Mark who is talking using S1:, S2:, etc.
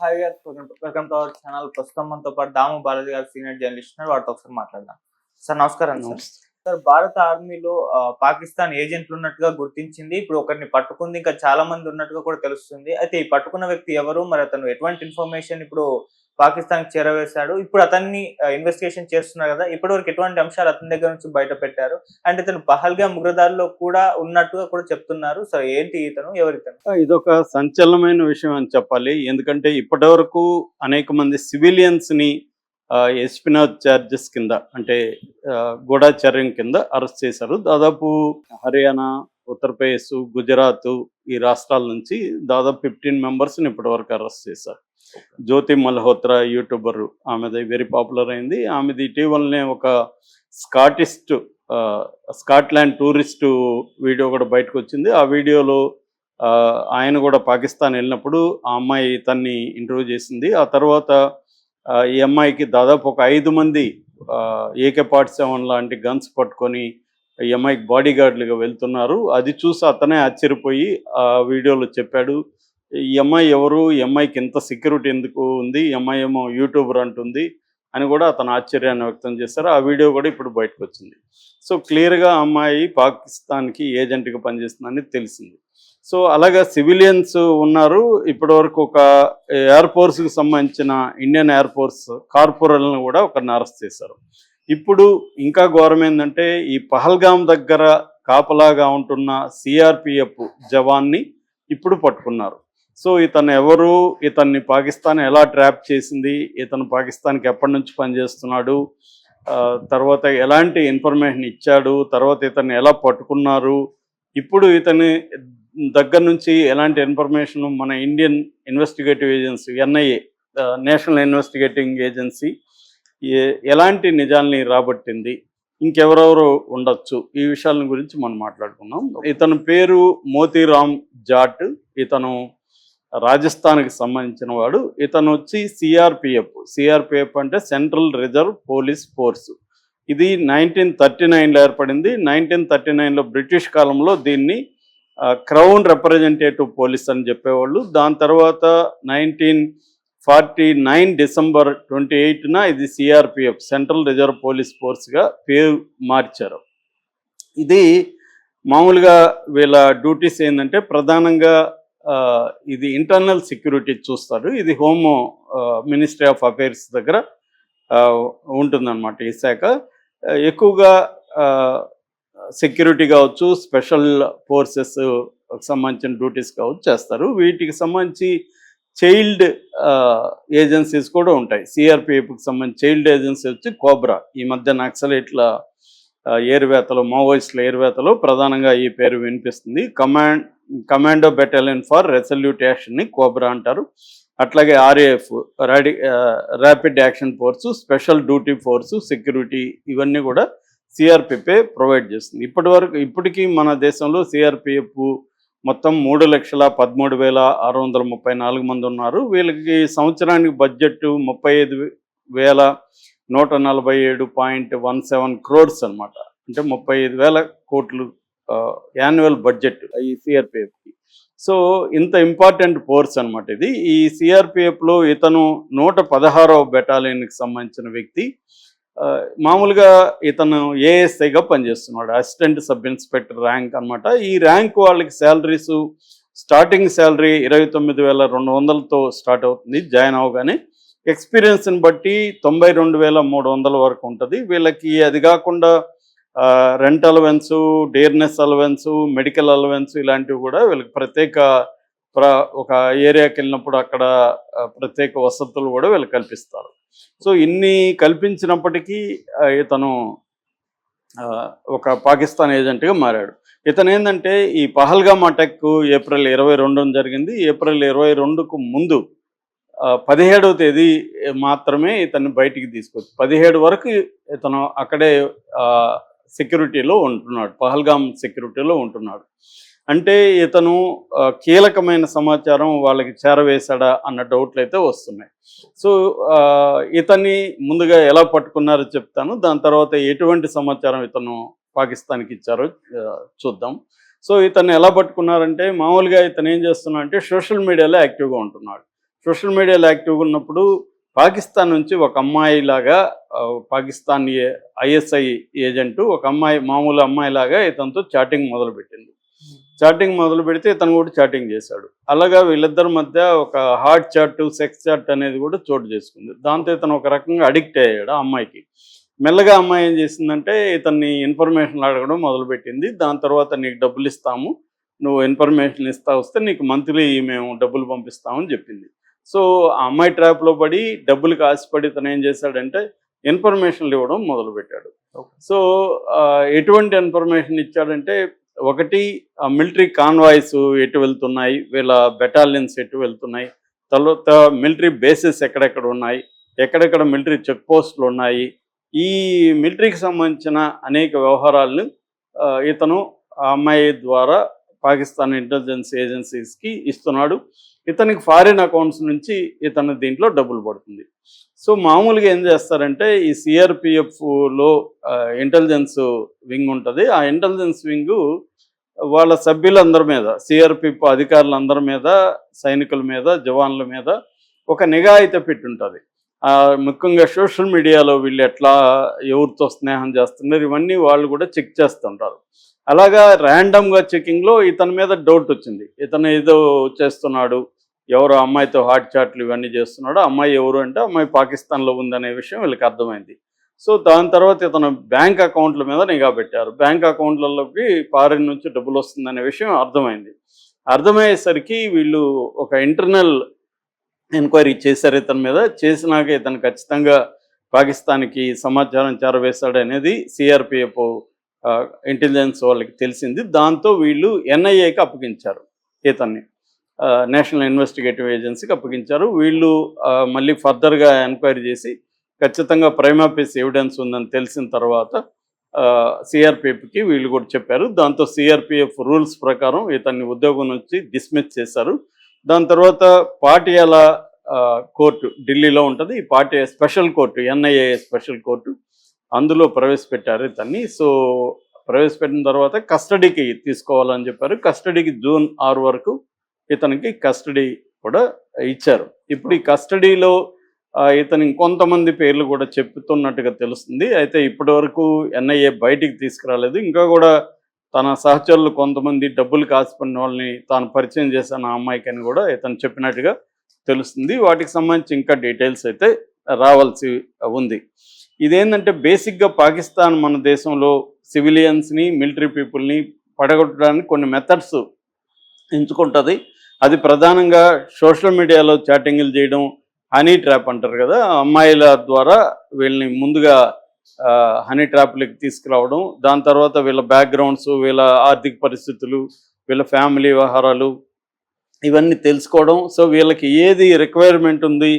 S1: Hi గారు welcome to our channel ప్రస్తుతం మనతో పాటు దాము బాలాజీ గారు సీనియర్ జర్నలిస్ట్ ఉన్నారు. వారితో ఒకసారి మాట్లాడదాం. సార్ నమస్కారం సార్ సార్ భారత ఆర్మీలో పాకిస్తాన్ ఏజెంట్లు ఉన్నట్టుగా గుర్తించింది. ఇప్పుడు ఒకరిని పట్టుకుంది. ఇంకా చాలా మంది ఉన్నట్టుగా కూడా తెలుస్తుంది. అయితే ఈ పట్టుకున్న వ్యక్తి ఎవరు? మరి అతను ఎటువంటి ఇన్ఫర్మేషన్ ఇప్పుడు పాకిస్తాన్ చేరవేశాడు. ఇప్పుడు అతన్ని ఇన్వెస్టిగేషన్ చేస్తున్నారు కదా ఇప్పటివరకు ఎటువంటి అంశాలు అతని దగ్గర నుంచి బయట పెట్టారు? అండ్ ఇతను పహల్గా ముగ్రదారిలో కూడా ఉన్నట్టుగా కూడా చెప్తున్నారు. సో ఏంటి ఇతను ఎవరితను?
S2: ఇదొక సంచలనమైన విషయం అని చెప్పాలి. ఎందుకంటే ఇప్పటి వరకు అనేక మంది సివిలియన్స్ని ఎస్పినాజ్ చార్జెస్ కింద అంటే ఆ, గూఢాచర్యం కింద అరెస్ట్ చేశారు. దాదాపు హర్యానా ఉత్తరప్రదేశ్ గుజరాత్ ఈ రాష్ట్రాల నుంచి దాదాపు ఫిఫ్టీన్ మెంబర్స్ని ఇప్పటివరకు అరెస్ట్ చేశారు. జ్యోతి మల్హోత్రా యూట్యూబర్. ఆమెది వెరీ పాపులర్ అయింది. ఆమెది ఇటీవలనే ఒక స్కాటిస్ట్ స్కాట్లాండ్ టూరిస్ట్ వీడియో కూడా బయటకు వచ్చింది. ఆ వీడియోలో ఆయన కూడా పాకిస్తాన్ వెళ్ళినప్పుడు ఆ అమ్మాయి తన్ని ఇంటర్వ్యూ చేసింది. ఆ తర్వాత ఈ అమ్మాయికి దాదాపు ఒక ఐదు మంది ఏకే పార్ట్ సెవెన్ లాంటి గన్స్ పట్టుకొని ఈ అమ్మాయికి బాడీ గార్డులుగా వెళ్తున్నారు. అది చూసి అతనే ఆశ్చర్యపోయి ఆ వీడియోలో చెప్పాడు ఈ అమ్మాయి ఎవరు? ఈ అమ్మాయికి ఇంత సెక్యూరిటీ ఎందుకు ఉంది? ఈ అమ్మాయి ఏమో యూట్యూబర్ అంటుంది అని కూడా అతను ఆశ్చర్యాన్ని వ్యక్తం చేశారు. ఆ వీడియో కూడా ఇప్పుడు బయటకు వచ్చింది. సో క్లియర్గా అమ్మాయి పాకిస్తాన్కి ఏజెంట్గా పనిచేస్తుందని తెలిసింది. సో అలాగా సివిలియన్స్ ఉన్నారు. ఇప్పటివరకు ఒక ఎయిర్ ఫోర్స్కి సంబంధించిన ఇండియన్ ఎయిర్ ఫోర్స్ కార్పొరల్ని కూడా ఒకరిని అరెస్ట్ చేశారు. ఇప్పుడు ఇంకా ఘోరం ఏంటంటే ఈ పహల్గాం దగ్గర కాపలాగా ఉంటున్న సిఆర్పిఎఫ్ జవాన్ని ఇప్పుడు పట్టుకున్నారు. సో ఇతను ఎవరు? ఇతన్ని పాకిస్తాన్ ఎలా ట్రాప్ చేసింది? ఇతను పాకిస్తాన్కి ఎప్పటి నుంచి పనిచేస్తున్నాడు? తర్వాత ఎలాంటి ఇన్ఫర్మేషన్ ఇచ్చాడు? తర్వాత ఇతన్ని ఎలా పట్టుకున్నారు? ఇప్పుడు ఇతని దగ్గర నుంచి ఎలాంటి ఇన్ఫర్మేషన్ మన Indian investigative agency NIA national investigating agency ఎలాంటి నిజాల్ని రాబట్టింది? ఇంకెవరెవరు ఉండొచ్చు? ఈ విషయాల గురించి మనం మాట్లాడుకున్నాం ఇతని పేరు మోతీరామ్ జాట్. ఇతను రాజస్థాన్కి సంబంధించిన వాడు. ఇతను వచ్చి సిఆర్పిఎఫ్ సిఆర్పిఎఫ్ అంటే సెంట్రల్ రిజర్వ్ పోలీస్ ఫోర్స్ ఇది నైన్టీన్ థర్టీ నైన్లో ఏర్పడింది. నైన్టీన్ థర్టీ నైన్లో బ్రిటిష్ కాలంలో దీన్ని క్రౌన్ రిప్రజెంటేటివ్ పోలీస్ అని చెప్పేవాళ్ళు. దాని తర్వాత nineteen forty nine December twenty ఎయిట్న ఇది సిఆర్పిఎఫ్ సెంట్రల్ రిజర్వ్ పోలీస్ ఫోర్స్గా పేరు మార్చారు. ఇది మామూలుగా వీళ్ళ డ్యూటీస్ ఏంటంటే ప్రధానంగా ఇది ఇంటర్నల్ సెక్యూరిటీ చూస్తారు. ఇది హోమ్ మినిస్ట్రీ ఆఫ్ అఫైర్స్ దగ్గర ఉంటుందన్నమాట ఈ శాఖ. ఎక్కువగా సెక్యూరిటీ కావచ్చు స్పెషల్ ఫోర్సెస్ సంబంధించిన డ్యూటీస్ కావచ్చు చేస్తారు. వీటికి సంబంధించి చైల్డ్ ఏజెన్సీస్ కూడా ఉంటాయి. సిఆర్పిఎఫ్కి సంబంధించి చైల్డ్ ఏజెన్సీ వచ్చి కోబ్రా ఈ మధ్య నక్సలైట్ల ఆ, ఏరువేతలు మావోయిస్టుల ఏరువేతలు ప్రధానంగా ఈ పేరు వినిపిస్తుంది. Command commando battalion for resolute యాక్షన్ని cobra అంటారు. అట్లాగే RAF రాడి rapid action force special duty force security ఇవన్నీ కూడా సిఆర్పిఎఫ్ ప్రొవైడ్ చేస్తుంది. ఇప్పటి వరకు ఇప్పటికీ మన దేశంలో సిఆర్పిఎఫ్ మొత్తం మూడు లక్షల పదమూడు వేల ఆరు వందల ముప్పై నాలుగు మంది ఉన్నారు. వీళ్ళకి సంవత్సరానికి బడ్జెట్ ముప్పై ఐదు వేల నూట నలభై ఏడు పాయింట్ వన్ సెవెన్ క్రోడ్స్ అనమాట అంటే ముప్పై ఐదు వేల కోట్లు యాన్యువల్ బడ్జెట్ ఈ సిఆర్పిఎఫ్కి సో ఇంత ఇంపార్టెంట్ ఫోర్స్ అనమాట ఇది. ఈ సిఆర్పిఎఫ్లో ఇతను నూట పదహారవ బెటాలియన్కి సంబంధించిన వ్యక్తి. ఆ, మామూలుగా ఇతను ఏఎస్ఐగా పనిచేస్తున్నాడు. అసిస్టెంట్ సబ్ ఇన్స్పెక్టర్ ర్యాంక్ అనమాట ఈ ర్యాంక్ వాళ్ళకి శాలరీస్ స్టార్టింగ్ శాలరీ ఇరవై తొమ్మిది వేల రెండు వందలతో స్టార్ట్ అవుతుంది. జాయిన్ అవగానే ఎక్స్పీరియన్స్ని బట్టి తొంభై రెండు వేల మూడు వందల వరకు ఉంటుంది. వీళ్ళకి అది కాకుండా rent allowance dearness allowance medical allowance ఇలాంటివి కూడా వీళ్ళకి ప్రత్యేక ప్ర ఒక ఏరియాకి వెళ్ళినప్పుడు అక్కడ ప్రత్యేక వసతులు కూడా వీళ్ళు కల్పిస్తారు. సో ఇన్ని కల్పించినప్పటికీ ఇతను ఒక పాకిస్తాన్ ఏజెంట్గా మారాడు. ఇతను ఏంటంటే ఈ పహల్గామ్ అటాక్ ఏప్రిల్ ఇరవై రెండున జరిగింది. ఏప్రిల్ ఇరవై రెండుకు ముందు పదిహేడవ తేదీ మాత్రమే ఇతన్ని బయటికి తీసుకొచ్చి పదిహేడు వరకు ఇతను అక్కడే సెక్యూరిటీలో ఉంటున్నాడు పహల్గామ్ సెక్యూరిటీలో ఉంటున్నాడు. అంటే ఇతను కీలకమైన సమాచారం వాళ్ళకి చేరవేశాడా అన్న డౌట్లు అయితే వస్తున్నాయి. సో ఇతన్ని ముందుగా ఎలా పట్టుకున్నారో చెప్తాను. దాని తర్వాత ఎటువంటి సమాచారం ఇతను పాకిస్తాన్కి ఇచ్చారో చూద్దాం. సో ఇతన్ని ఎలా పట్టుకున్నారంటే మామూలుగా ఇతను ఏం చేస్తున్నా అంటే సోషల్ మీడియాలో యాక్టివ్గా ఉంటున్నాడు. సోషల్ మీడియాలో యాక్టివ్గా ఉన్నప్పుడు పాకిస్తాన్ నుంచి ఒక అమ్మాయి లాగా పాకిస్తాన్ ఐఎస్ఐ ఏజెంట్ ఒక అమ్మాయి మామూలు అమ్మాయి లాగా ఇతనితో చాటింగ్ మొదలుపెట్టింది చాటింగ్ మొదలు పెడితే ఇతను కూడా చాటింగ్ చేశాడు. అలాగా వీళ్ళిద్దరి మధ్య ఒక హార్ట్ చాట్ సెక్స్ చాట్ అనేది కూడా చోటు చేసుకుంది. దాంతో ఇతను ఒక రకంగా అడిక్ట్ అయ్యాడు ఆ అమ్మాయికి. మెల్లగా అమ్మాయి ఏం చేసిందంటే ఇతన్ని ఇన్ఫర్మేషన్ అడగడం మొదలుపెట్టింది. దాని తర్వాత నీకు డబ్బులు ఇస్తాము నువ్వు ఇన్ఫర్మేషన్ ఇస్తా వస్తే నీకు మంత్లీ మేము డబ్బులు పంపిస్తామని చెప్పింది. సో ఆ అమ్మాయి ట్రాప్లో పడి డబ్బులకు ఆశపడి ఇతను ఏం చేశాడంటే ఇన్ఫర్మేషన్లు ఇవ్వడం మొదలుపెట్టాడు. సో ఆ, ఎటువంటి ఇన్ఫర్మేషన్ ఇచ్చాడంటే ఒకటి మిలిటరీ కాన్వాయ్స్ ఎటు వెళ్తున్నాయి వీళ్ళ బెటాలియన్స్ ఎటు వెళ్తున్నాయి తర్వాత మిలిటరీ బేసెస్ ఎక్కడెక్కడ ఉన్నాయి ఎక్కడెక్కడ మిలిటరీ చెక్ పోస్టులు ఉన్నాయి ఈ మిలిటరీకి సంబంధించిన అనేక వ్యవహారాలను ఆ, ఇతను ఆ అమ్మాయి ద్వారా పాకిస్తాన్ ఇంటెలిజెన్స్ ఏజెన్సీస్కి ఇస్తున్నాడు. ఇతనికి ఫారిన్ అకౌంట్స్ నుంచి ఇతను దీంట్లో డబ్బులు పడుతుంది. సో మామూలుగా ఏం చేస్తారంటే ఈ సిఆర్పిఎఫ్లో ఇంటెలిజెన్స్ వింగ్ ఉంటుంది. ఆ ఇంటెలిజెన్స్ వింగ్ వాళ్ళ సభ్యులందరి మీద సిఆర్పిఎఫ్ అధికారులందరి మీద సైనికుల మీద జవాన్ల మీద ఒక నిఘా అయితే పెట్టుంటుంది. ఆ, ముఖ్యంగా సోషల్ మీడియాలో వీళ్ళు ఎట్లా ఎవరితో స్నేహం చేస్తున్నారు ఇవన్నీ వాళ్ళు కూడా చెక్ చేస్తుంటారు. అలాగా ర్యాండమ్గా చెకింగ్లో ఇతని మీద డౌట్ వచ్చింది. ఇతను ఏదో చేస్తున్నాడు ఎవరు అమ్మాయితో హాట్ చాట్లు ఇవన్నీ చేస్తున్నాడు అమ్మాయి ఎవరు అంటే అమ్మాయి పాకిస్తాన్లో ఉందనే విషయం వీళ్ళకి అర్థమైంది. సో దాని తర్వాత ఇతను బ్యాంక్ అకౌంట్ల మీద నిఘా పెట్టారు. బ్యాంక్ అకౌంట్లలోకి ఫారిన్ నుంచి డబ్బులు వస్తుందనే విషయం అర్థమైంది. అర్థమయ్యేసరికి వీళ్ళు ఒక ఇంటర్నల్ ఎంక్వైరీ చేశారు ఇతని మీద. చేసినాక ఇతను ఖచ్చితంగా పాకిస్తాన్కి సమాచారం చేరవేశాడు అనేది సిఆర్పిఎఫ్ ఇంటెలిజెన్స్ వాళ్ళకి తెలిసింది. దాంతో వీళ్ళు ఎన్ఐఏకి అప్పగించారు. ఇతన్ని నేషనల్ ఇన్వెస్టిగేటివ్ ఏజెన్సీకి అప్పగించారు. వీళ్ళు మళ్ళీ ఫర్దర్గా ఎంక్వైరీ చేసి ఖచ్చితంగా ప్రైమాపీస్ ఎవిడెన్స్ ఉందని తెలిసిన తర్వాత సిఆర్పిఎఫ్కి వీళ్ళు కూడా చెప్పారు. దాంతో సిఆర్పిఎఫ్ రూల్స్ ప్రకారం ఇతన్ని ఉద్యోగం నుంచి డిస్మిస్ చేశారు. దాని తర్వాత పాటియాల కోర్టు ఢిల్లీలో ఉంటుంది. ఈ Patia special court NIA special court. అందులో ప్రవేశపెట్టారు ఇతన్ని. సో ప్రవేశపెట్టిన తర్వాత కస్టడీకి తీసుకోవాలని చెప్పారు. కస్టడీకి జూన్ ఆరు వరకు ఇతనికి కస్టడీ కూడా ఇచ్చారు. ఇప్పుడు ఈ కస్టడీలో ఇతని ఇతను ఇంకొంతమంది పేర్లు కూడా చెప్తున్నట్టుగా తెలుస్తుంది. అయితే ఇప్పటి వరకు ఎన్ఐఏ బయటికి తీసుకురాలేదు. ఇంకా కూడా తన సహచరులు కొంతమంది డబ్బులు కాసిపడిన వాళ్ళని తాను పరిచయం చేశాను ఆ అమ్మాయికి అని కూడా ఇతను చెప్పినట్టుగా తెలుస్తుంది. వాటికి సంబంధించి ఇంకా డీటెయిల్స్ అయితే రావాల్సి ఉంది. ఇదేంటంటే బేసిక్గా పాకిస్తాన్ మన దేశంలో సివిలియన్స్ని మిలిటరీ పీపుల్ని పడగొట్టడానికి కొన్ని మెథడ్స్ ఎంచుకుంటుంది. అది ప్రధానంగా సోషల్ మీడియాలో చాటింగ్లు చేయడం హనీ ట్రాప్ అంటారు కదా అమ్మాయిల ద్వారా వీళ్ళని ముందుగా హనీ ట్రాప్లకి తీసుకురావడం దాని తర్వాత వీళ్ళ బ్యాక్గ్రౌండ్స్ వీళ్ళ ఆర్థిక పరిస్థితులు వీళ్ళ ఫ్యామిలీ వ్యవహారాలు ఇవన్నీ తెలుసుకోవడం. సో వీళ్ళకి ఏది రిక్వైర్మెంట్ ఉంది